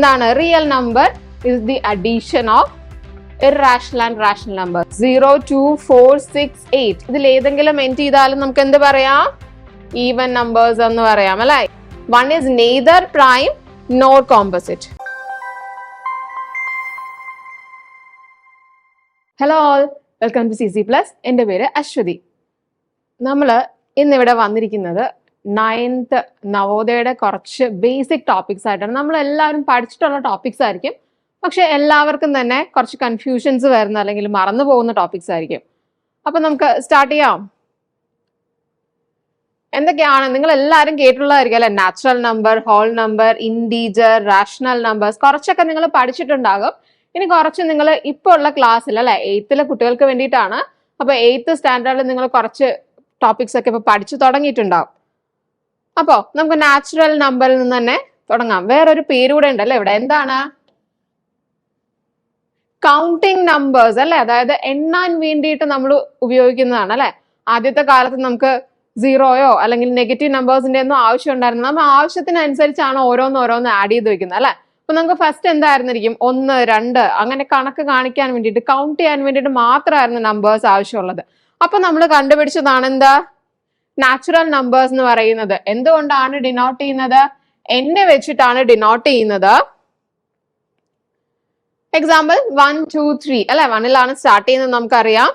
എന്താണ്? Real number is the addition of irrational and rational number zero two four six eight ഇതിൽ ഏതെങ്കിലും എന്റ് ചെയ്താലും നമുക്ക് എന്ത് പറയാം? ഈവൻ നമ്പേഴ്സ് എന്ന് പറയാം അല്ലെ? One is neither prime nor composite hello all welcome to C C plus എന്റെ പേര് അശ്വതി. നമ്മൾ ഇന്നിവിടെ വന്നിരിക്കുന്നത് നയൻത്ത് നവോദയയുടെ കുറച്ച് ബേസിക് ടോപ്പിക്സ് ആയിട്ടാണ്. നമ്മൾ എല്ലാവരും പഠിച്ചിട്ടുള്ള ടോപ്പിക്സ് ആയിരിക്കും. പക്ഷെ എല്ലാവർക്കും തന്നെ കുറച്ച് കൺഫ്യൂഷൻസ് വരുന്ന അല്ലെങ്കിൽ മറന്നു പോകുന്ന ടോപ്പിക്സ് ആയിരിക്കും. അപ്പൊ നമുക്ക് സ്റ്റാർട്ട് ചെയ്യാം. എന്തൊക്കെയാണ്? നിങ്ങൾ എല്ലാവരും കേട്ടിട്ടുള്ളതായിരിക്കും അല്ലെ? Natural number whole number integer rational numbers കുറച്ചൊക്കെ നിങ്ങൾ പഠിച്ചിട്ടുണ്ടാകും. ഇനി കുറച്ച് നിങ്ങൾ ഇപ്പോൾ ഉള്ള ക്ലാസ്സിൽ അല്ലെ? എയ്ത്തിലെ കുട്ടികൾക്ക് വേണ്ടിയിട്ടാണ്. അപ്പൊ എയ്ത്ത് സ്റ്റാൻഡേർഡിൽ നിങ്ങൾ കുറച്ച് ടോപ്പിക്സ് ഒക്കെ ഇപ്പൊ പഠിച്ചു തുടങ്ങിയിട്ടുണ്ടാവും. അപ്പോ നമുക്ക് നാച്ചുറൽ നമ്പറിൽ നിന്ന് തന്നെ തുടങ്ങാം. വേറൊരു പേര് ഉണ്ടല്ലേ ഇവിടെ? എന്താണ്? കൗണ്ടിങ് നമ്പേഴ്സ് അല്ലെ? അതായത് എണ്ണാൻ വേണ്ടിയിട്ട് നമ്മൾ ഉപയോഗിക്കുന്നതാണ് അല്ലെ? ആദ്യത്തെ കാലത്ത് നമുക്ക് സീറോയോ അല്ലെങ്കിൽ നെഗറ്റീവ് നമ്പേഴ്സിന്റെ ഒന്നും ആവശ്യം ഉണ്ടായിരുന്നു നമ്മൾ ആവശ്യത്തിനനുസരിച്ചാണ് ഓരോന്ന് ഓരോന്ന് ആഡ് ചെയ്ത് വെക്കുന്നത് അല്ലെ? അപ്പൊ നമുക്ക് ഫസ്റ്റ് എന്തായിരുന്നിരിക്കും? ഒന്ന് രണ്ട് അങ്ങനെ കണക്ക് കാണിക്കാൻ വേണ്ടിയിട്ട് കൗണ്ട് ചെയ്യാൻ വേണ്ടിയിട്ട് മാത്രമായിരുന്നു നമ്പേഴ്സ് ആവശ്യമുള്ളത്. അപ്പൊ നമ്മൾ കണ്ടുപിടിച്ചതാണ് എന്താ? നാച്ചുറൽ നമ്പേഴ്സ് എന്ന് പറയുന്നത്. എന്തുകൊണ്ടാണ് ഡിനോട്ട് ചെയ്യുന്നത്? എന്നെ വെച്ചിട്ടാണ് ഡിനോട്ട് ചെയ്യുന്നത്. എക്സാമ്പിൾ വൺ ടു ത്രീ അല്ലെ? വണ്ണിലാണ് സ്റ്റാർട്ട് ചെയ്യുന്നത് നമുക്കറിയാം.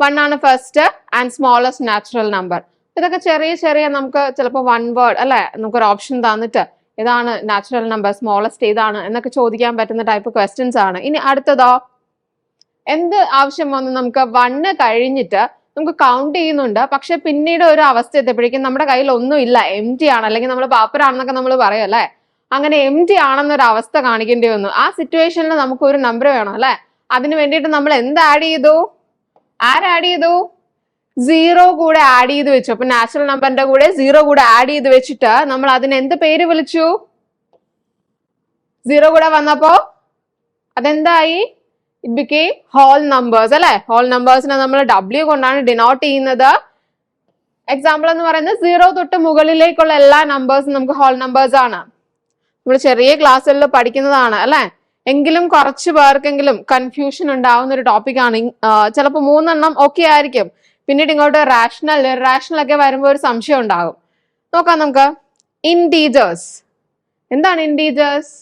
വൺ ആണ് first and smallest natural number ഇതൊക്കെ ചെറിയ ചെറിയ നമുക്ക് ചിലപ്പോൾ വൺ വേർഡ് അല്ലെ? നമുക്കൊരു ഓപ്ഷൻ തന്നിട്ട് ഇതാണ് നാച്ചുറൽ നമ്പർ സ്മോളസ്റ്റ് ഏതാണ് എന്നൊക്കെ ചോദിക്കാൻ പറ്റുന്ന ടൈപ്പ് ക്വസ്റ്റ്യൻസ് ആണ്. ഇനി അടുത്തതോ? എന്ത് ആവശ്യം വന്നു നമുക്ക് വണ്ണ് കഴിഞ്ഞിട്ട് നമുക്ക് കൗണ്ട് ചെയ്യുന്നുണ്ട്. പക്ഷെ പിന്നീട് ഒരു അവസ്ഥ എത്തിയപ്പോഴേക്കും നമ്മുടെ കയ്യിൽ ഒന്നും ഇല്ല. എം ടി ആണ്. അല്ലെങ്കിൽ നമ്മൾ പാപ്പരാണെന്നൊക്കെ നമ്മൾ പറയും അല്ലേ? അങ്ങനെ എം ടി ആണെന്നൊരു അവസ്ഥ കാണിക്കേണ്ടി വന്നു. ആ സിറ്റുവേഷനിൽ നമുക്ക് ഒരു നമ്പർ വേണം അല്ലെ? അതിന് വേണ്ടിയിട്ട് നമ്മൾ എന്ത് ആഡ് ചെയ്തു? ആര് ആഡ് ചെയ്തു? സീറോ കൂടെ ആഡ് ചെയ്ത് വെച്ചു. അപ്പൊ നാച്ചുറൽ നമ്പറിന്റെ കൂടെ സീറോ കൂടെ ആഡ് ചെയ്ത് വെച്ചിട്ട് നമ്മൾ അതിന് എന്ത് പേര് വിളിച്ചു? സീറോ കൂടെ വന്നപ്പോ അതെന്തായി? ഇറ്റ് ബിക്കെയിം ഹോൾ നമ്പേഴ്സ് അല്ലെ? ഹോൾ നമ്പേഴ്സിനെ നമ്മൾ ഡബ്ല്യു കൊണ്ടാണ് ഡിനോട്ട് ചെയ്യുന്നത്. എക്സാമ്പിൾ എന്ന് പറയുന്നത് സീറോ തൊട്ട് മുകളിലേക്കുള്ള എല്ലാ നമ്പേഴ്സും നമുക്ക് ഹോൾ നമ്പേഴ്സ് ആണ്. നമ്മൾ ചെറിയ ക്ലാസ്സുകളിൽ പഠിക്കുന്നതാണ് അല്ലെ? എങ്കിലും കുറച്ച് പേർക്കെങ്കിലും കൺഫ്യൂഷൻ ഉണ്ടാവുന്ന ഒരു ടോപ്പിക്കാണ് ചിലപ്പോൾ മൂന്നെണ്ണം ഒക്കെ ആയിരിക്കും. പിന്നീട് ഇങ്ങോട്ട് റാഷണൽ ഇറാഷണൽ ഒക്കെ വരുമ്പോൾ ഒരു സംശയം ഉണ്ടാകും. നോക്കാം നമുക്ക്. ഇന്റീജേഴ്സ് എന്താണ് ഇന്റീജേഴ്സ്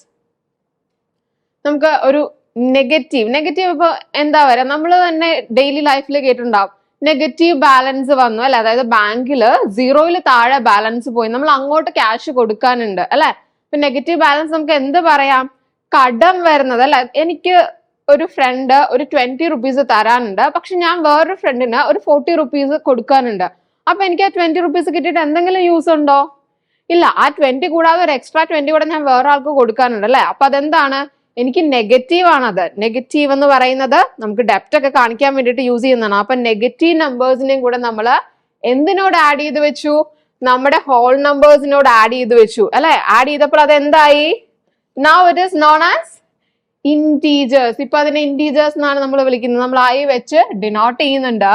നമുക്ക് ഒരു നെഗറ്റീവ് നെഗറ്റീവ് ഇപ്പൊ എന്താ പറയാ? നമ്മൾ തന്നെ ഡെയിലി ലൈഫിൽ കേട്ടിട്ടുണ്ടാവും. നെഗറ്റീവ് ബാലൻസ് വന്നു അല്ലെ? അതായത് ബാങ്കിൽ സീറോയിൽ താഴെ ബാലൻസ് പോയി. നമ്മൾ അങ്ങോട്ട് ക്യാഷ് കൊടുക്കാനുണ്ട് അല്ലെ? ഇപ്പൊ നെഗറ്റീവ് ബാലൻസ് നമുക്ക് എന്ത് പറയാം? കടം വരുന്നത് അല്ലെ? എനിക്ക് ഒരു ഫ്രണ്ട് ഒരു ട്വന്റി റുപ്പീസ് തരാനുണ്ട്. പക്ഷെ ഞാൻ വേറൊരു ഫ്രണ്ടിന് ഒരു ഫോർട്ടി റുപ്പീസ് കൊടുക്കാനുണ്ട്. അപ്പൊ എനിക്ക് ആ ട്വന്റി റുപ്പീസ് കിട്ടിയിട്ട് എന്തെങ്കിലും യൂസ് ഉണ്ടോ? ഇല്ല. ആ ട്വന്റി കൂടാതെ ഒരു എക്സ്ട്രാ ട്വന്റി കൂടെ ഞാൻ വേറെ ആൾക്ക് കൊടുക്കാനുണ്ട് അല്ലെ? അപ്പൊ അതെന്താണ്? എനിക്ക് നെഗറ്റീവ് ആണത് നെഗറ്റീവ് എന്ന് പറയുന്നത് നമുക്ക് ഡെപ്റ്റ് ഒക്കെ കാണിക്കാൻ വേണ്ടിയിട്ട് യൂസ് ചെയ്യുന്നതാണ്. അപ്പൊ നെഗറ്റീവ് നമ്പേഴ്സിനെയും കൂടെ നമ്മൾ എന്തിനോട് ആഡ് ചെയ്ത് വെച്ചു? നമ്മുടെ ഹോൾ നമ്പേഴ്സിനോട് ആഡ് ചെയ്ത് വെച്ചു. അല്ലെ? ആഡ് ചെയ്തപ്പോൾ അത് എന്തായി? Now it is known as integers ഇപ്പൊ അതിനെ ഇന്റീജേഴ്സ് എന്നാണ് നമ്മൾ വിളിക്കുന്നത്. നമ്മൾ ആയി വെച്ച് ഡിനോട്ട് ചെയ്യുന്നുണ്ട്.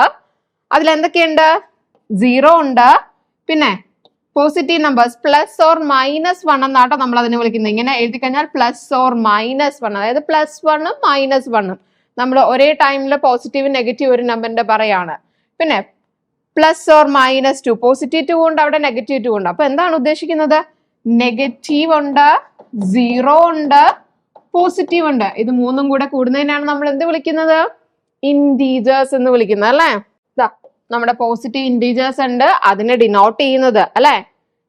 അതിൽ എന്തൊക്കെയുണ്ട് സീറോ ഉണ്ട്. പിന്നെ positive numbers plus or minus one എന്നാട്ടോ നമ്മൾ അതിനെ വിളിക്കുന്നത്. ഇങ്ങനെ എഴുതി കഴിഞ്ഞാൽ പ്ലസ് ഓർ മൈനസ് വൺ അതായത് പ്ലസ് വണ്ണും മൈനസ് വണ്ണും നമ്മൾ ഒരേ ടൈമിൽ പോസിറ്റീവ് നെഗറ്റീവ് ഒരു നമ്പറിന്റെ പറയാണ്. പിന്നെ plus or minus two positive two ഉണ്ട് അവിടെ നെഗറ്റീവ് ടു ഉണ്ട്. അപ്പൊ എന്താണ് ഉദ്ദേശിക്കുന്നത്? നെഗറ്റീവ് ഉണ്ട് സീറോ ഉണ്ട് പോസിറ്റീവ് ഉണ്ട്. ഇത് മൂന്നും കൂടെ കൂടുന്നതിനാണ് നമ്മൾ എന്ത് വിളിക്കുന്നത്? ഇൻഡീജേഴ്സ് എന്ന് വിളിക്കുന്നത് അല്ലേ? നമ്മുടെ പോസിറ്റീവ് ഇന്റീജേഴ്സ് ഉണ്ട് അതിനെ ഡിനോട്ട് ചെയ്യുന്നത് അല്ലെ?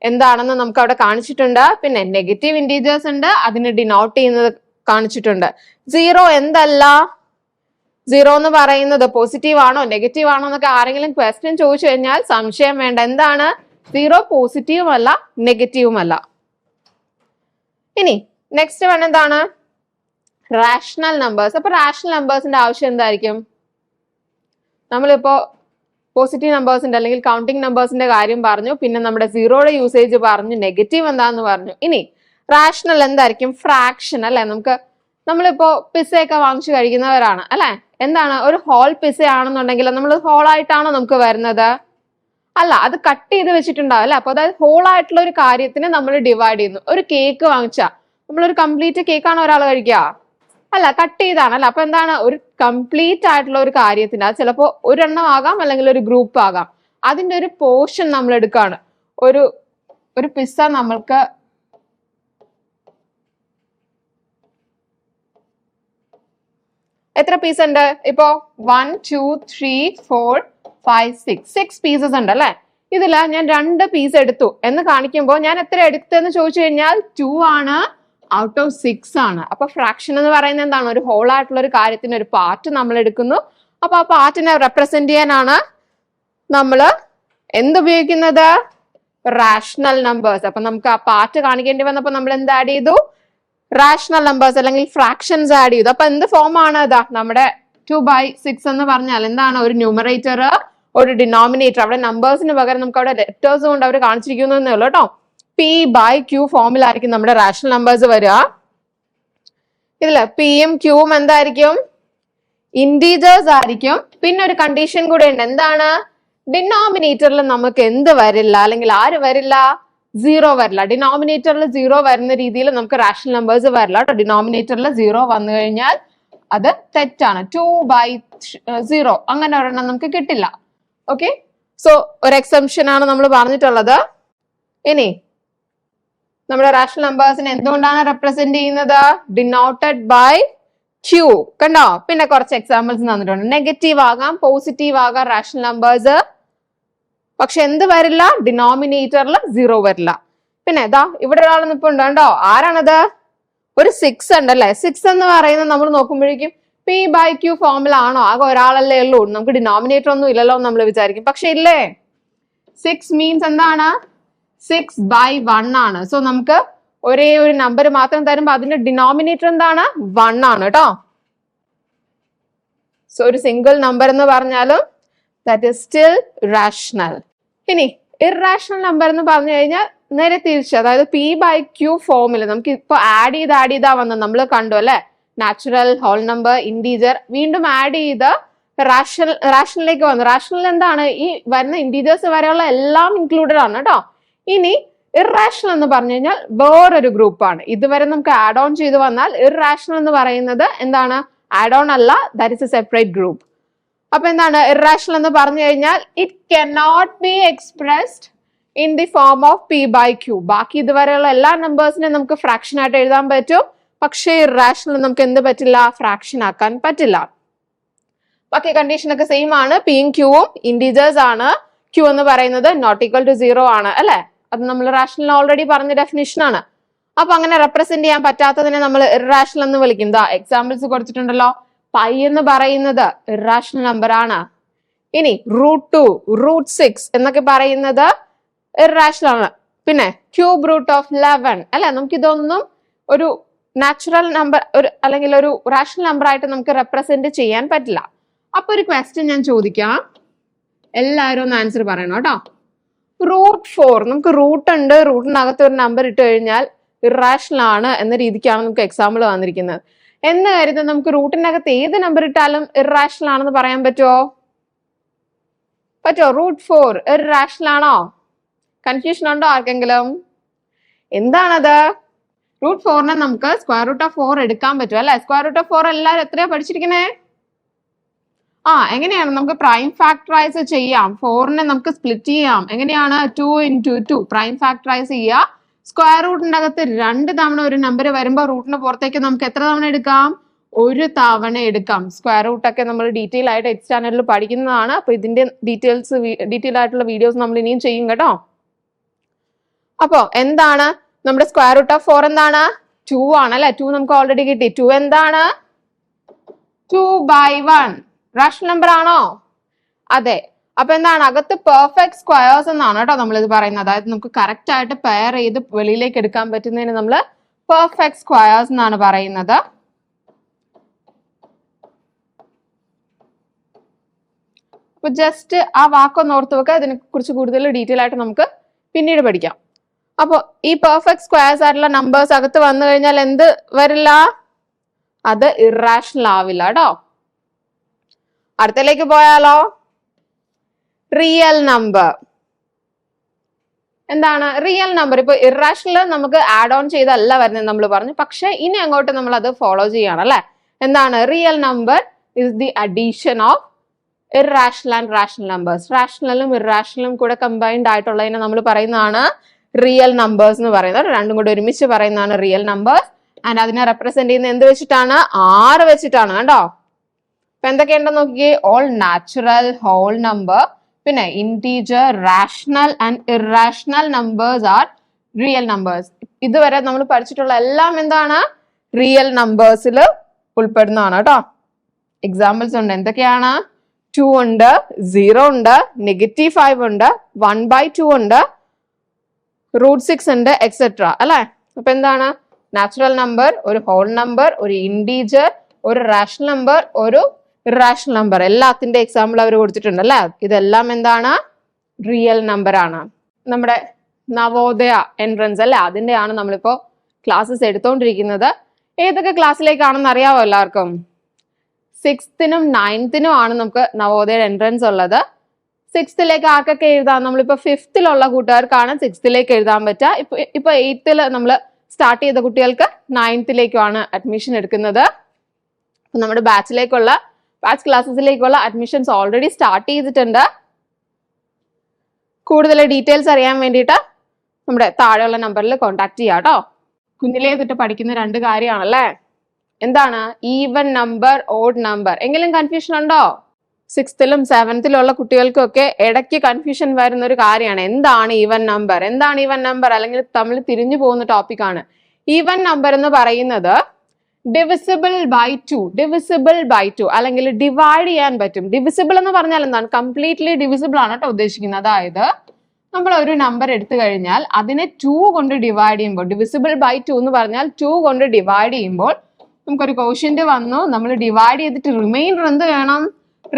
എന്താണെന്ന് നമുക്ക് അവിടെ കാണിച്ചിട്ടുണ്ട്. പിന്നെ നെഗറ്റീവ് ഇന്റീജേഴ്സ് ഉണ്ട് അതിനെ ഡിനോട്ട് ചെയ്യുന്നത് കാണിച്ചിട്ടുണ്ട്. സീറോ എന്തല്ല? സീറോ എന്ന് പറയുന്നത് പോസിറ്റീവ് ആണോ നെഗറ്റീവ് ആണോ എന്നൊക്കെ ആരെങ്കിലും ക്വസ്റ്റ്യൻ ചോദിച്ചു കഴിഞ്ഞാൽ സംശയം വേണ്ട. എന്താണ്? സീറോ പോസിറ്റീവും അല്ല നെഗറ്റീവും അല്ല. ഇനി നെക്സ്റ്റ് വൺ എന്താണ്? റാഷണൽ നമ്പേഴ്സ് അപ്പൊ റാഷണൽ നമ്പേഴ്സിന്റെ ആവശ്യം എന്തായിരിക്കും? നമ്മളിപ്പോ പോസിറ്റീവ് നമ്പേഴ്സിന്റെ അല്ലെങ്കിൽ കൗണ്ടിങ് നമ്പേഴ്സിന്റെ കാര്യം പറഞ്ഞു പിന്നെ നമ്മുടെ സീറോയുടെ യൂസേജ് പറഞ്ഞു നെഗറ്റീവ് എന്താന്ന് പറഞ്ഞു. ഇനി റാഷണൽ എന്തായിരിക്കും? ഫ്രാക്ഷൻ അല്ലെ? നമുക്ക് നമ്മളിപ്പോ പിസയൊക്കെ വാങ്ങിച്ചു കഴിക്കുന്നവരാണ് അല്ലെ? എന്താണ്? ഒരു ഹോൾ പിസ ആണെന്നുണ്ടെങ്കിൽ നമ്മൾ ഹോൾ ആയിട്ടാണോ നമുക്ക് വരുന്നത്? അല്ല അത് കട്ട് ചെയ്ത് വെച്ചിട്ടുണ്ടാവും അല്ലെ? അപ്പൊ അതായത് ഹോൾ ആയിട്ടുള്ള ഒരു കാര്യത്തിന് നമ്മൾ ഡിവൈഡ് ചെയ്യുന്നു. ഒരു കേക്ക് വാങ്ങിച്ച നമ്മളൊരു കംപ്ലീറ്റ് കേക്കാണ് ഒരാൾ കഴിക്കുക? അല്ല കട്ട് ചെയ്താണ്. അല്ല അപ്പൊ എന്താണ്? ഒരു കംപ്ലീറ്റ് ആയിട്ടുള്ള ഒരു കാര്യത്തിന് അത് ചിലപ്പോ ഒരെണ്ണം ആകാം അല്ലെങ്കിൽ ഒരു ഗ്രൂപ്പ് ആകാം. അതിന്റെ ഒരു പോർഷൻ നമ്മൾ എടുക്കുകയാണ് ഒരു ഒരു പിസ്സ നമ്മൾക്ക് എത്ര പീസ് ഉണ്ട്? ഇപ്പോ one two three four five six six pieces ഉണ്ട് അല്ലെ? ഇതിൽ ഞാൻ രണ്ട് പീസ് എടുത്തു. എന്ന് കാണിക്കുമ്പോൾ ഞാൻ എത്ര എടുത്തെന്ന് ചോദിച്ചു കഴിഞ്ഞാൽ ടു ആണ്. ഔട്ട് ഓഫ് സിക്സ് ആണ്. അപ്പൊ ഫ്രാക്ഷൻ എന്ന് പറയുന്നത് എന്താണ്? ഒരു ഹോൾ ആയിട്ടുള്ള ഒരു കാര്യത്തിന് ഒരു പാർട്ട് നമ്മൾ എടുക്കുന്നു. അപ്പൊ ആ പാർട്ടിനെ റെപ്രസെന്റ് ചെയ്യാനാണ് നമ്മൾ എന്തുപയോഗിക്കുന്നത് റാഷണൽ നമ്പേഴ്സ് അപ്പൊ നമുക്ക് ആ പാർട്ട് കാണിക്കേണ്ടി വന്നപ്പോൾ നമ്മൾ എന്ത് ആഡ് ചെയ്തു? റാഷണൽ നമ്പേഴ്സ് അല്ലെങ്കിൽ ഫ്രാക്ഷൻസ് ആഡ് ചെയ്തു. അപ്പൊ എന്ത് ഫോം ആണ് ഇതാ നമ്മുടെ ടു ബൈ സിക്സ് എന്ന് പറഞ്ഞാൽ എന്താണ്? ഒരു ന്യൂമറേറ്റർ ഒരു ഡിനോമിനേറ്റർ അവിടെ നമ്പേഴ്സിന് പകരം നമുക്ക് അവിടെ ലെറ്റേഴ്സ് കൊണ്ട് അവർ കാണിച്ചിരിക്കുന്നു എന്നേ ഉള്ളൂ കേട്ടോ. പി ബൈ ക്യൂ ഫോമിലായിരിക്കും നമ്മുടെ റാഷണൽ നമ്പേഴ്സ് വരിക. ഇതിൽ പിയും ക്യൂവും എന്തായിരിക്കും? ഇന്റീജേഴ്സ് ആയിരിക്കും. പിന്നെ ഒരു കണ്ടീഷൻ കൂടെ ഉണ്ട്. എന്താണ്? ഡിനോമിനേറ്ററിൽ നമുക്ക് എന്ത് വരില്ല? അല്ലെങ്കിൽ ആര് വരില്ല? സീറോ വരില്ല. ഡിനോമിനേറ്ററിൽ സീറോ വരുന്ന രീതിയിൽ നമുക്ക് റാഷണൽ നമ്പേഴ്സ് വരില്ല കേട്ടോ. ഡിനോമിനേറ്ററിൽ സീറോ വന്നു കഴിഞ്ഞാൽ അത് തെറ്റാണ്. ടു ബൈ സീറോ അങ്ങനെ ഒരെണ്ണം നമുക്ക് കിട്ടില്ല. ഓക്കെ സോ ഒരു എക്സംഷൻ ആണ് നമ്മൾ പറഞ്ഞിട്ടുള്ളത്. ഇനി നമ്മുടെ റാഷണൽ നമ്പേഴ്സിനെ എന്തുകൊണ്ടാണ് റെപ്രസെന്റ് ചെയ്യുന്നത്? ഡിനോട്ടഡ് ബൈ ക്യൂ കണ്ടോ? പിന്നെ കുറച്ച് എക്സാമ്പിൾസ് തന്നിട്ടുണ്ട്. നെഗറ്റീവ് ആകാം പോസിറ്റീവ് ആകാം റാഷണൽ നമ്പേഴ്സ് പക്ഷെ എന്ത് വരില്ല? ഡിനോമിനേറ്ററിൽ സീറോ വരില്ല. പിന്നെ ഇതാ ഇവിടെ ഇപ്പൊ നിൽപ്പുണ്ട് കണ്ടോ? ആരാണത്? ഒരു സിക്സ് ഉണ്ടല്ലേ സിക്സ് എന്ന് പറയുന്നത് നമ്മൾ നോക്കുമ്പോഴേക്കും പി ബൈ ക്യൂ ഫോമിൽ ആണോ? ആകെ ഒരാളല്ലേ ഉള്ളൂ. നമുക്ക് ഡിനോമിനേറ്റർ ഒന്നും ഇല്ലല്ലോ നമ്മൾ വിചാരിക്കും. പക്ഷെ ഇല്ലേ? സിക്സ് മീൻസ് എന്താണ്? സിക്സ് ബൈ വൺ ആണ്. സോ നമുക്ക് ഒരേ ഒരു നമ്പർ മാത്രം തരുമ്പോൾ അതിന്റെ ഡിനോമിനേറ്റർ എന്താണ്? വൺ ആണ് കേട്ടോ. സോ ഒരു സിംഗിൾ നമ്പർ എന്ന് പറഞ്ഞാലും ദാറ്റ് ഇസ് സ്റ്റിൽ റാഷണൽ ഇനി ഇറാഷണൽ നമ്പർ എന്ന് പറഞ്ഞു കഴിഞ്ഞാൽ നേരെ തിരിച്ച് അതായത് പി ബൈ ക്യൂ ഫോമിൽ നമുക്ക് ഇപ്പൊ ആഡ് ചെയ്ത് ആഡ് ചെയ്താ വന്ന നമ്മൾ കണ്ടു അല്ലെ? നാച്ചുറൽ ഹോൾ നമ്പർ ഇൻഡീജർ വീണ്ടും ആഡ് ചെയ്ത് റാഷണൽ റാഷണലിലേക്ക് വന്നു. റാഷണൽ എന്താണ്? ഈ വരുന്ന ഇൻഡീജേഴ്സ് വരെയുള്ള എല്ലാം ഇൻക്ലൂഡഡ് ആണ് കേട്ടോ. ഇനി ഇറാഷണൽ എന്ന് പറഞ്ഞു കഴിഞ്ഞാൽ വേറൊരു ഗ്രൂപ്പാണ് ഇതുവരെ നമുക്ക് ആഡ് ഓൺ ചെയ്തു വന്നാൽ ഇറാഷണൽ എന്ന് പറയുന്നത് എന്താണ്? ആഡ് ഓൺ അല്ല that is a separate group അപ്പൊ എന്താണ്? ഇറാഷണൽ എന്ന് പറഞ്ഞു കഴിഞ്ഞാൽ it cannot be expressed in the form of P by Q ബാക്കി ഇതുവരെയുള്ള എല്ലാ നമ്പേഴ്സിനെ നമുക്ക് ഫ്രാക്ഷൻ ആയിട്ട് എഴുതാൻ പറ്റും. പക്ഷേ ഇറാഷണൽ നമുക്ക് എന്ത് പറ്റില്ല? ഫ്രാക്ഷൻ ആക്കാൻ പറ്റില്ല. ബാക്കി കണ്ടീഷൻ ഒക്കെ സെയിം ആണ്. പിയും ക്യൂവും ഇൻഡിജേഴ്സ് ആണ്. ക്യൂ എന്ന് പറയുന്നത് നോട്ട് ഈക്വൽ ടു സീറോ ആണ് അല്ലെ? അത് നമ്മൾ റാഷണൽ ഓൾറെഡി പറഞ്ഞ ഡെഫിനിഷൻ ആണ്. അപ്പൊ അങ്ങനെ റെപ്രസെന്റ് ചെയ്യാൻ പറ്റാത്തതിനെ നമ്മൾ ഇറാഷണൽ എന്ന് വിളിക്കും. ദാ എക്സാമ്പിൾസ് കൊടുത്തിട്ടുണ്ടല്ലോ. പൈ എന്ന് പറയുന്നത് ഇറാഷണൽ നമ്പർ ആണ്. ഇനി റൂട്ട് ടു റൂട്ട് സിക്സ് എന്നൊക്കെ പറയുന്നത് ഇറാഷണൽ ആണ്. പിന്നെ ക്യൂബ് റൂട്ട് ഓഫ് ലെവൻ അല്ലെ നമുക്ക് ഇതൊന്നും ഒരു നാച്ചുറൽ നമ്പർ ഒരു അല്ലെങ്കിൽ ഒരു റാഷണൽ നമ്പർ ആയിട്ട് നമുക്ക് റെപ്രസെന്റ് ചെയ്യാൻ പറ്റില്ല. അപ്പൊ ഒരു ക്വസ്റ്റ്യൻ ഞാൻ ചോദിക്കാം. എല്ലാവരും ഒന്ന് ആൻസർ പറയണം കേട്ടോ. റൂട്ട് ഫോർ നമുക്ക് റൂട്ട് ഉണ്ട് റൂട്ടിനകത്ത് ഒരു നമ്പർ ഇട്ട് കഴിഞ്ഞാൽ ഇറാഷണൽ ആണ് എന്ന രീതിക്കാണ് നമുക്ക് എക്സാമ്പിൾ വന്നിരിക്കുന്നത് എന്ന് കാര്യത്തിൽ നമുക്ക് റൂട്ടിനകത്ത് ഏത് നമ്പർ ഇട്ടാലും ഇറാഷണൽ ആണെന്ന് പറയാൻ പറ്റുമോ പറ്റോ റൂട്ട് ഫോർ ഇറാഷണൽ ആണോ? കൺഫ്യൂഷൻ ഉണ്ടോ ആർക്കെങ്കിലും? എന്താണത്? റൂട്ട് ഫോറിനെ നമുക്ക് സ്ക്വയർ റൂട്ട് ഓഫ് ഫോർ എടുക്കാൻ പറ്റും അല്ലെ? സ്ക്വയർ റൂട്ട് ഓഫ് ഫോർ എല്ലാവരും എത്രയാ പഠിച്ചിരിക്കണേ ആ എങ്ങനെയാണ്? നമുക്ക് പ്രൈം ഫാക്ടറൈസ് ചെയ്യാം. ഫോറിനെ നമുക്ക് സ്പ്ലിറ്റ് ചെയ്യാം. എങ്ങനെയാണ്? Two into two prime factorise ചെയ്യുക. സ്ക്വയർ റൂട്ടിന്റെ അകത്ത് രണ്ട് തവണ ഒരു നമ്പർ വരുമ്പോൾ റൂട്ടിന് പുറത്തേക്ക് നമുക്ക് എത്ര തവണ എടുക്കാം? ഒരു തവണ എടുക്കാം. സ്ക്വയർ റൂട്ടൊക്കെ നമ്മൾ ഡീറ്റെയിൽ ആയിട്ട് എക്സ് ചാനലിൽ പഠിക്കുന്നതാണ്. അപ്പൊ ഇതിന്റെ ഡീറ്റെയിൽസ് ഡീറ്റെയിൽ ആയിട്ടുള്ള വീഡിയോസ് നമ്മൾ ഇനിയും ചെയ്യും കേട്ടോ. അപ്പോ എന്താണ്? നമ്മുടെ സ്ക്വയർ റൂട്ട് ഓഫ് ഫോർ എന്താണ്? ടു ആണ് അല്ലെ? ടു നമുക്ക് ഓൾറെഡി കിട്ടി. ടു എന്താണ്? Two by one rational number ആണോ? അതെ. അപ്പൊ എന്താണ്? അകത്ത് പെർഫെക്റ്റ് സ്ക്വയേഴ്സ് എന്നാണ് കേട്ടോ നമ്മൾ ഇത് പറയുന്നത്. അതായത് നമുക്ക് കറക്റ്റ് ആയിട്ട് പെയർ ചെയ്ത് വെളിയിലേക്ക് എടുക്കാൻ പറ്റുന്നതിന് നമ്മൾ പെർഫെക്റ്റ് സ്ക്വയേഴ്സ് എന്നാണ് പറയുന്നത്. അപ്പൊ ജസ്റ്റ് ആ വാക്കൊന്ന് ഓർത്ത് വെക്കുക ഇതിനെ കുറിച്ച് കൂടുതൽ ഡീറ്റെയിൽ ആയിട്ട് നമുക്ക് പിന്നീട് പഠിക്കാം. അപ്പോൾ ഈ പെർഫെക്റ്റ് സ്ക്വയേഴ്സ് ആയിട്ടുള്ള നമ്പേഴ്സ് അകത്ത് വന്നു കഴിഞ്ഞാൽ എന്ത് വരില്ല? അത് ഇറാഷണൽ ആവില്ല കേട്ടോ. അടുത്തലേക്ക് പോയാലോ? റിയൽ നമ്പർ എന്താണ്? റിയൽ നമ്പർ ഇപ്പൊ ഇറാഷണൽ നമുക്ക് ആഡ് ഓൺ ചെയ്തല്ല വരുന്നത് നമ്മൾ പറഞ്ഞു. പക്ഷെ ഇനി അങ്ങോട്ട് നമ്മൾ അത് ഫോളോ ചെയ്യണം അല്ലെ? എന്താണ്? Real number is the addition of irrational and rational numbers റാഷണലും ഇറാഷണലും കൂടെ കമ്പൈൻഡ് ആയിട്ടുള്ളതിനെ നമ്മൾ പറയുന്നതാണ് റിയൽ നമ്പേഴ്സ് എന്ന് പറയുന്നത്. രണ്ടും കൂടെ ഒരുമിച്ച് പറയുന്നതാണ് റിയൽ നമ്പേഴ്സ് ആൻഡ് അതിനെ റെപ്രസെന്റ് ചെയ്യുന്ന എന്ത് വെച്ചിട്ടാണ്? ആറ് വെച്ചിട്ടാണ്. കണ്ടോ? അപ്പൊ എന്തൊക്കെയുണ്ടെന്ന് നോക്കിയേ ഓൾ നാച്ചുറൽ ഹോൾ നമ്പർ പിന്നെ integer rational and irrational numbers are real numbers ഇതുവരെ നമ്മൾ പഠിച്ചിട്ടുള്ള എല്ലാം എന്താണ്? റിയൽ നമ്പേഴ്സിൽ ഉൾപ്പെടുന്നതാണ് കേട്ടോ. എക്സാമ്പിൾസ് ഉണ്ട്. എന്തൊക്കെയാണ്? ടു ഉണ്ട് സീറോ ഉണ്ട് നെഗറ്റീവ് ഫൈവ് ഉണ്ട് വൺ ബൈ ടു ഉണ്ട് റൂട്ട് സിക്സ് ഉണ്ട് എക്സെട്ര അല്ലേ? അപ്പൊ എന്താണ്? നാച്ചുറൽ നമ്പർ ഒരു ഹോൾ നമ്പർ ഒരു ഇൻഡീജർ ഒരു റാഷണൽ നമ്പർ ഒരു ഇറാഷണൽ നമ്പർ എല്ലാത്തിന്റെ എക്സാമ്പിൾ അവർ കൊടുത്തിട്ടുണ്ട് അല്ലേ ഇതെല്ലാം എന്താണ്? റിയൽ നമ്പർ ആണ്. നമ്മുടെ നവോദയ എൻട്രൻസ് അല്ലെ? അതിന്റെയാണ് നമ്മളിപ്പോ ക്ലാസ്സസ് എടുത്തോണ്ടിരിക്കുന്നത്. ഏതൊക്കെ ക്ലാസ്സിലേക്കാണെന്ന് അറിയാവോ എല്ലാവർക്കും? സിക്സ്ത്തിനും നയൻത്തിനും ആണ് നമുക്ക് നവോദയ എൻട്രൻസ് ഉള്ളത്. സിക്സ്ത്തിലേക്ക് ആർക്കൊക്കെ എഴുതാം? നമ്മളിപ്പോ ഫിഫ്ത്തിലുള്ള കൂട്ടുകാർക്കാണ് സിക്സ്ത്തിലേക്ക് എഴുതാൻ പറ്റുക. ഇപ്പൊ ഇപ്പൊ എയ്ത്തിൽ നമ്മൾ സ്റ്റാർട്ട് ചെയ്ത കുട്ടികൾക്ക് നയൻത്തിലേക്കുമാണ് അഡ്മിഷൻ എടുക്കുന്നത്. നമ്മുടെ ബാച്ചിലേക്കുള്ള ബാച്ച് ക്ലാസ്സിലേക്കുള്ള അഡ്മിഷൻസ് ഓൾറെഡി സ്റ്റാർട്ട് ചെയ്തിട്ടുണ്ട്. കൂടുതൽ ഡീറ്റെയിൽസ് അറിയാൻ വേണ്ടിയിട്ട് നമ്മുടെ താഴെയുള്ള നമ്പറിൽ കോൺടാക്ട് ചെയ്യാം കേട്ടോ കുഞ്ഞിലേ തൊട്ട് പഠിക്കുന്ന രണ്ട് കാര്യമാണല്ലേ? എന്താണ്? ഈവൻ നമ്പർ ഓഡ് നമ്പർ എങ്കിലും കൺഫ്യൂഷൻ ഉണ്ടോ? സിക്സ്ത്തിലും സെവൻത്തിലും ഉള്ള കുട്ടികൾക്കൊക്കെ ഇടയ്ക്ക് കൺഫ്യൂഷൻ വരുന്ന ഒരു കാര്യമാണ്. എന്താണ് ഈവൻ നമ്പർ എന്താണ് ഈവൻ നമ്പർ അല്ലെങ്കിൽ തമ്മിൽ തിരിഞ്ഞു പോകുന്ന ടോപ്പിക്കാണ് ഈവൻ നമ്പർ എന്ന് പറയുന്നത് divisible by two divisible by two അല്ലെങ്കിൽ ഡിവൈഡ് ചെയ്യാൻ പറ്റും. ഡിവിസിബിൾ എന്ന് പറഞ്ഞാൽ എന്താണ്? കംപ്ലീറ്റ്ലി ഡിവിസിബിൾ ആണ് കേട്ടോ ഉദ്ദേശിക്കുന്നത്. അതായത് നമ്മൾ ഒരു നമ്പർ എടുത്തു കഴിഞ്ഞാൽ അതിനെ ടു കൊണ്ട് ഡിവൈഡ് ചെയ്യുമ്പോൾ ഡിവിസിബിൾ ബൈ ടു എന്ന് പറഞ്ഞാൽ ടു കൊണ്ട് ഡിവൈഡ് ചെയ്യുമ്പോൾ നമുക്കൊരു ക്വസ്റ്റ്യന്റ് വന്നു. നമ്മൾ ഡിവൈഡ് ചെയ്തിട്ട് റിമൈൻഡർ എന്ത് വേണം?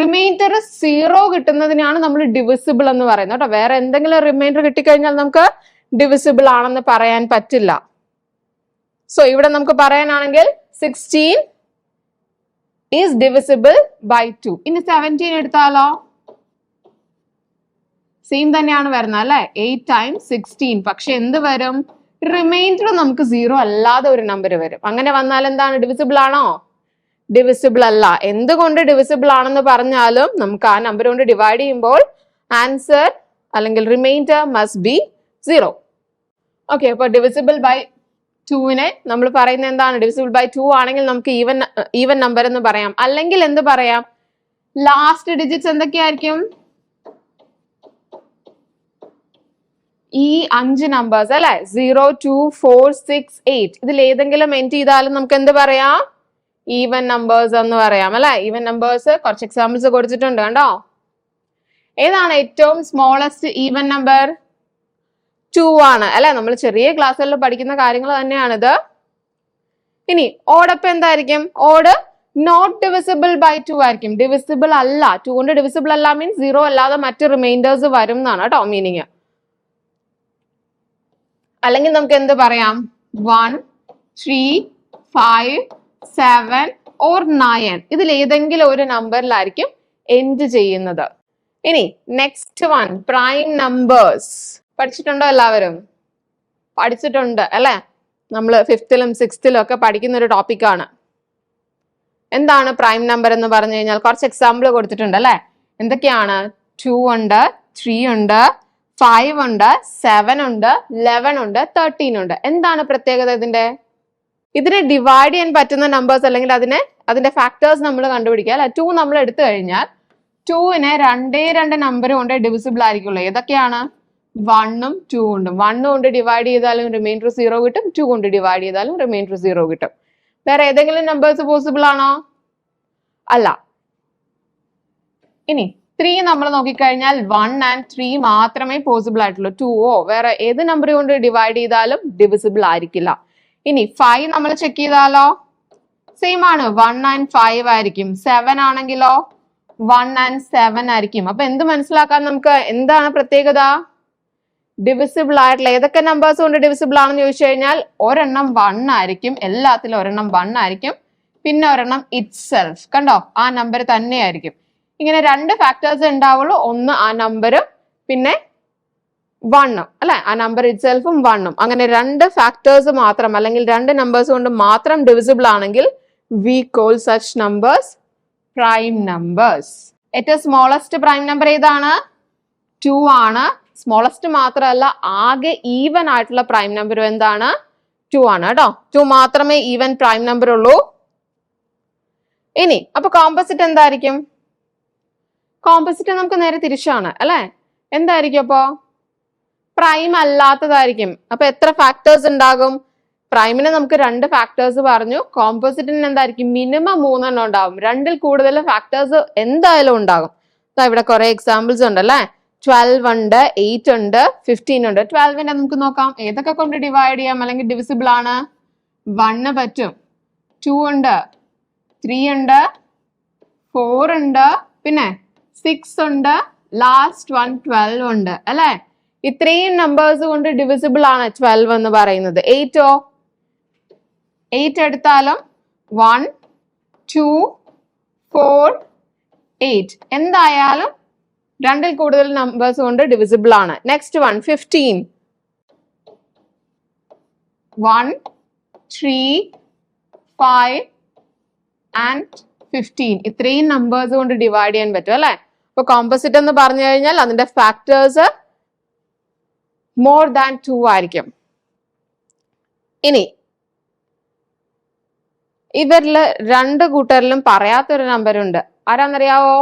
റിമൈൻഡർ സീറോ കിട്ടുന്നതിനാണ് നമ്മൾ ഡിവിസിബിൾ എന്ന് പറയുന്നത് കേട്ടോ. വേറെ എന്തെങ്കിലും റിമൈൻഡർ കിട്ടിക്കഴിഞ്ഞാൽ നമുക്ക് ഡിവിസിബിൾ ആണെന്ന് പറയാൻ പറ്റില്ല. സോ ഇവിടെ നമുക്ക് പറയാനാണെങ്കിൽ sixteen is divisible by two ഇനി സെവന്റീൻ എടുത്താലോ? സെയിം തന്നെയാണ് വരുന്നത് അല്ലെ? എയ്റ്റ് ടൈംസ് സിക്സ്റ്റീൻ പക്ഷെ എന്ത് വരും? റിമൈൻഡർ നമുക്ക് സീറോ അല്ലാതെ ഒരു നമ്പർ വരും. അങ്ങനെ വന്നാൽ എന്താണ്? ഡിവിസിബിൾ ആണോ? ഡിവിസിബിൾ അല്ല. എന്തുകൊണ്ട് ഡിവിസിബിൾ ആണെന്ന് പറഞ്ഞാലും നമുക്ക് ആ നമ്പർ കൊണ്ട് ഡിവൈഡ് ചെയ്യുമ്പോൾ ആൻസർ അല്ലെങ്കിൽ remainder must be zero okay അപ്പൊ ഡിവിസിബിൾ ബൈ ടുവിനെ നമ്മൾ പറയുന്നത് എന്താണ്? ഡിവിസിബിൾ ബൈ ടു ആണെങ്കിൽ നമുക്ക് ഈവൻ ഈവൻ നമ്പർ എന്ന് പറയാം. അല്ലെങ്കിൽ എന്ത് പറയാം? ലാസ്റ്റ് ഡിജിറ്റ്സ് എന്തൊക്കെയായിരിക്കും? ഈ അഞ്ച് നമ്പേഴ്സ് അല്ലെ? Zero two four six eight ഇതിൽ ഏതെങ്കിലും എന്റ് ചെയ്താലും നമുക്ക് എന്ത് പറയാം? ഈവൻ നമ്പേഴ്സ് എന്ന് പറയാം അല്ലെ? ഈവൻ നമ്പേഴ്സ് കുറച്ച് എക്സാമ്പിൾസ് കൊടുത്തിട്ടുണ്ട് കണ്ടോ? ഏതാണ് ഏറ്റവും സ്മോളസ്റ്റ് ഈവൻ നമ്പർ ടു ആണ്. അല്ലെ? നമ്മൾ ചെറിയ ക്ലാസ്സുകളിൽ പഠിക്കുന്ന കാര്യങ്ങൾ തന്നെയാണിത്. ഇനി ഓടപ്പം എന്തായിരിക്കും? Odd not divisible by two ആയിരിക്കും. ഡിവിസിബിൾ അല്ല. ടു കൊണ്ട് ഡിവിസിബിൾ അല്ല മീൻസ് സീറോ അല്ലാതെ മറ്റ് റിമൈൻഡേഴ്സ് വരും എന്നാണ് കേട്ടോ മീനിങ് അല്ലെങ്കിൽ നമുക്ക് എന്ത് പറയാം? One three five seven or nine ഇതിൽ ഏതെങ്കിലും ഒരു നമ്പറിലായിരിക്കും എൻഡ് ചെയ്യുന്നത്. ഇനി നെക്സ്റ്റ് വൺ പ്രൈം നമ്പേഴ്സ് പഠിച്ചിട്ടുണ്ടോ എല്ലാവരും? പഠിച്ചിട്ടുണ്ട് അല്ലെ? നമ്മൾ ഫിഫ്ത്തിലും സിക്സ്ത്തിലും ഒക്കെ പഠിക്കുന്ന ഒരു ടോപ്പിക്കാണ് എന്താണ് പ്രൈം നമ്പർ എന്ന് പറഞ്ഞു കഴിഞ്ഞാൽ കുറച്ച് എക്സാമ്പിൾ കൊടുത്തിട്ടുണ്ട് അല്ലെ? എന്തൊക്കെയാണ്? ടു ഉണ്ട് ത്രീ ഉണ്ട് ഫൈവ് ഉണ്ട് സെവൻ ഉണ്ട് ലെവൻ ഉണ്ട് തേർട്ടീൻ ഉണ്ട്. എന്താണ് പ്രത്യേകത ഇതിന്റെ? ഇതിനെ ഡിവൈഡ് ചെയ്യാൻ പറ്റുന്ന നമ്പേഴ്സ് അല്ലെങ്കിൽ അതിനെ അതിന്റെ ഫാക്ടേഴ്സ് നമ്മൾ കണ്ടുപിടിക്കുക അല്ലെ? ടു നമ്മൾ എടുത്തു കഴിഞ്ഞാൽ ടുവിനെ രണ്ടേ രണ്ട് നമ്പർ കൊണ്ട് ഡിവിസിബിൾ ആയിരിക്കുള്ളൂ. ഏതൊക്കെയാണ്? വണ്ണും ടു കൊണ്ടും. വണ്ണ് കൊണ്ട് ഡിവൈഡ് ചെയ്താലും റിമൈൻഡർ സീറോ കിട്ടും ടു കൊണ്ട് ഡിവൈഡ് ചെയ്താലും റിമൈൻഡർ സീറോ കിട്ടും. വേറെ ഏതെങ്കിലും നമ്പേഴ്സ് പോസിബിൾ ആണോ? അല്ല. ഇനി ത്രീ നമ്മൾ നോക്കിക്കഴിഞ്ഞാൽ വൺ ആൻഡ് ത്രീ മാത്രമേ പോസിബിൾ ആയിട്ടുള്ളൂ. ടുവോ വേറെ ഏത് നമ്പർ കൊണ്ട് ഡിവൈഡ് ചെയ്താലും ഡിവിസിബിൾ ആയിരിക്കില്ല. ഇനി ഫൈവ് നമ്മൾ ചെക്ക് ചെയ്താലോ? സെയിം ആണ്. വൺ ആൻഡ് ഫൈവ് ആയിരിക്കും. സെവൻ ആണെങ്കിലോ? വൺ ആൻഡ് സെവൻ ആയിരിക്കും. അപ്പൊ എന്ത് മനസ്സിലാക്കാൻ നമുക്ക്? എന്താണ് പ്രത്യേകത? ഡിവിസിബിൾ ആയിട്ടുള്ള ഏതൊക്കെ നമ്പേഴ്സ് കൊണ്ട് ഡിവിസിബിൾ ആണെന്ന് ചോദിച്ചു കഴിഞ്ഞാൽ ഒരെണ്ണം വൺ ആയിരിക്കും എല്ലാത്തിലും ഒരെണ്ണം വൺ ആയിരിക്കും. പിന്നെ ഒരെണ്ണം ഇറ്റ് സെൽഫ് കണ്ടോ? ആ നമ്പർ തന്നെയായിരിക്കും. ഇങ്ങനെ രണ്ട് ഫാക്ടേഴ്സ് ഉണ്ടാവുള്ളൂ. ഒന്ന് ആ നമ്പറും പിന്നെ വണ്ണും അല്ലെ? ആ നമ്പർ ഇറ്റ് സെൽഫും വണ്ണും അങ്ങനെ രണ്ട് ഫാക്ടേഴ്സ് മാത്രം അല്ലെങ്കിൽ രണ്ട് നമ്പേഴ്സ് കൊണ്ട് മാത്രം ഡിവിസിബിൾ ആണെങ്കിൽ we call such numbers prime numbers ഏറ്റവും സ്മോളസ്റ്റ് പ്രൈം നമ്പർ ഏതാണ്? ടു ആണ്. സ്മോളസ്റ്റ് മാത്രമല്ല ആകെ ഈവൻ ആയിട്ടുള്ള പ്രൈം നമ്പർ എന്താണ്? ടു ആണ് കേട്ടോ. ടു മാത്രമേ ഈവൻ പ്രൈം നമ്പർ ഉള്ളൂ. ഇനി അപ്പൊ കോമ്പസിറ്റ് എന്തായിരിക്കും? കോമ്പസിറ്റ് നമുക്ക് നേരെ തിരിച്ചാണ് അല്ലെ? എന്തായിരിക്കും അപ്പോ? പ്രൈം അല്ലാത്തതായിരിക്കും. അപ്പൊ എത്ര ഫാക്ടേഴ്സ് ഉണ്ടാകും? പ്രൈമിന് നമുക്ക് രണ്ട് ഫാക്ടേഴ്സ് പറഞ്ഞു. കോമ്പോസിറ്റിന് എന്തായിരിക്കും? മിനിമം മൂന്നെണ്ണം ഉണ്ടാകും. രണ്ടിൽ കൂടുതൽ ഫാക്ടേഴ്സ് എന്തായാലും ഉണ്ടാകും. ഇവിടെ കുറെ എക്സാമ്പിൾസ് ഉണ്ട് അല്ലേ? ട്വൽവ് ഉണ്ട് എയ്റ്റ് ഉണ്ട് ഫിഫ്റ്റീൻ ഉണ്ട്. ട്വൽവിന്റെ നമുക്ക് നോക്കാം. ഏതൊക്കെ കൊണ്ട് ഡിവൈഡ് ചെയ്യാം? അല്ലെങ്കിൽ ഡിവിസിബിൾ ആണ്? വണ്ണ് പറ്റും. ടു ഉണ്ട് ത്രീ ഉണ്ട് ഫോർ ഉണ്ട് പിന്നെ സിക്സ് ഉണ്ട് ലാസ്റ്റ് വൺ ട്വൽവ് ഉണ്ട്. അല്ലെ? ഇത്രയും നമ്പേഴ്സ് കൊണ്ട് ഡിവിസിബിൾ ആണ് ട്വൽവ് എന്ന് പറയുന്നത്. എയ്റ്റോ എയ്റ്റ് എടുത്താലും വൺ ടു ഫോർ എയ്റ്റ് എന്തായാലും രണ്ടിൽ കൂടുതൽ നമ്പേഴ്സ് കൊണ്ട് ഡിവിസിബിൾ ആണ്. Next one fifteen one three five and fifteen ഇത്രയും നമ്പേഴ്സ് കൊണ്ട് ഡിവൈഡ് ചെയ്യാൻ പറ്റും അല്ലെ? അപ്പൊ കോമ്പസിറ്റ് എന്ന് പറഞ്ഞു കഴിഞ്ഞാൽ അതിന്റെ ഫാക്ടേഴ്സ് മോർ ദാൻ ടു ആയിരിക്കും. ഇനി ഇവരിൽ രണ്ട് കൂട്ടരിലും പറയാത്തൊരു നമ്പർ ഉണ്ട്. ആരാന്നറിയാവോ?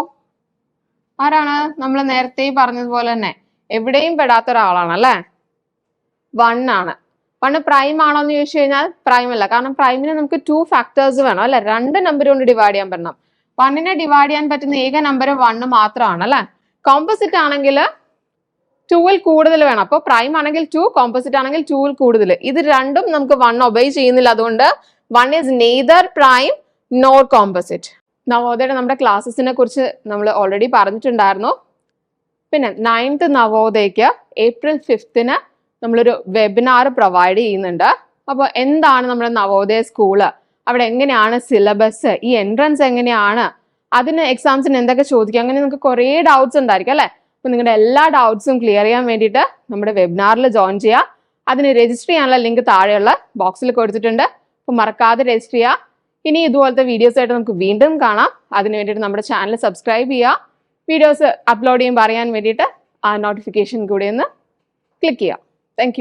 ആരാണ്? നമ്മൾ നേരത്തെ പറഞ്ഞതുപോലെ തന്നെ എവിടെയും പെടാത്ത ഒരാളാണ് അല്ലെ? വൺ ആണ്. വൺ പ്രൈം ആണോ എന്ന് ചോദിച്ചു കഴിഞ്ഞാൽ പ്രൈം അല്ല. കാരണം പ്രൈമിന് നമുക്ക് ടു ഫാക്ടേഴ്സ് വേണം അല്ലെ? രണ്ട് നമ്പർ കൊണ്ട് ഡിവൈഡ് ചെയ്യാൻ പറ്റണം. വണ്ണിനെ ഡിവൈഡ് ചെയ്യാൻ പറ്റുന്ന ഏക നമ്പർ വണ്ണ് മാത്രമാണ് അല്ലെ? കോമ്പോസിറ്റ് ആണെങ്കിൽ ടൂവിൽ കൂടുതൽ വേണം. അപ്പോൾ പ്രൈം ആണെങ്കിൽ ടു കോമ്പോസിറ്റ് ആണെങ്കിൽ ടൂവിൽ കൂടുതൽ. ഇത് രണ്ടും നമുക്ക് വൺ ഒബേ ചെയ്യുന്നില്ല. അതുകൊണ്ട് one is neither prime nor composite നവോദയയുടെ നമ്മുടെ ക്ലാസ്സസിനെ കുറിച്ച് നമ്മൾ ഓൾറെഡി പറഞ്ഞിട്ടുണ്ടായിരുന്നു. പിന്നെ നയൻത്ത് നവോദയക്ക് ഏപ്രിൽ ഫിഫ്ത്തിന് നമ്മളൊരു വെബിനാർ പ്രൊവൈഡ് ചെയ്യുന്നുണ്ട്. അപ്പോൾ എന്താണ് നമ്മുടെ നവോദയ സ്കൂൾ അവിടെ എങ്ങനെയാണ് സിലബസ് ഈ എൻട്രൻസ് എങ്ങനെയാണ്? അതിന് എക്സാംസിന് എന്തൊക്കെ ചോദിക്കുക അങ്ങനെ നിങ്ങൾക്ക് കുറേ ഡൗട്ട്സ് ഉണ്ടായിരിക്കും അല്ലേ? അപ്പോൾ നിങ്ങളുടെ എല്ലാ ഡൗട്ട്സും ക്ലിയർ ചെയ്യാൻ വേണ്ടിയിട്ട് നമ്മുടെ വെബിനാറിൽ ജോയിൻ ചെയ്യുക അതിന് രജിസ്റ്റർ ചെയ്യാനുള്ള ലിങ്ക് താഴെയുള്ള ബോക്സിൽ കൊടുത്തിട്ടുണ്ട്. അപ്പോൾ മറക്കാതെ രജിസ്റ്റർ ചെയ്യുക ഇനി ഇതുപോലത്തെ വീഡിയോസ് ആയിട്ട് നമുക്ക് വീണ്ടും കാണാം. അതിന് വേണ്ടിയിട്ട് നമ്മുടെ ചാനൽ സബ്സ്ക്രൈബ് ചെയ്യുക. വീഡിയോസ് അപ്ലോഡ് ചെയ്യുമ്പോൾ അറിയാൻ വേണ്ടിയിട്ട് ആ നോട്ടിഫിക്കേഷൻ കൂടി ഒന്ന് ക്ലിക്ക് ചെയ്യുക. താങ്ക്